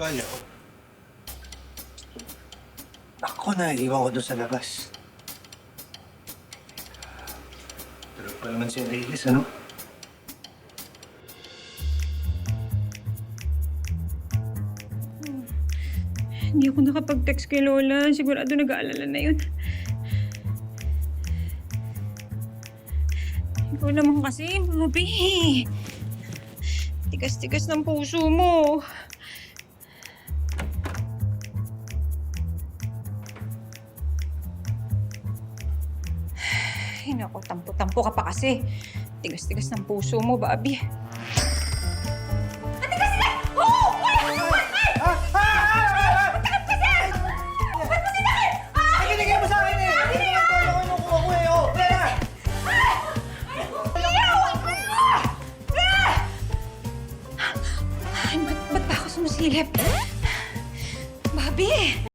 Kaya ko. Ako na, iwan ko doon sa labas. Tulog pa naman si Reyes, ano? Hindi ako nakapag-text kay Lola. Sigurado nag-aalala na yun. Ikaw naman kasi, Bobby. Tigas-tigas ng puso mo. Ay, naku, tampo-tampo ka pa kasi. Tigas-tigas ng puso mo, Bobby. Eh! Eh, oh! Ay, ba't, ba't ba ako sumusilip? Bobby!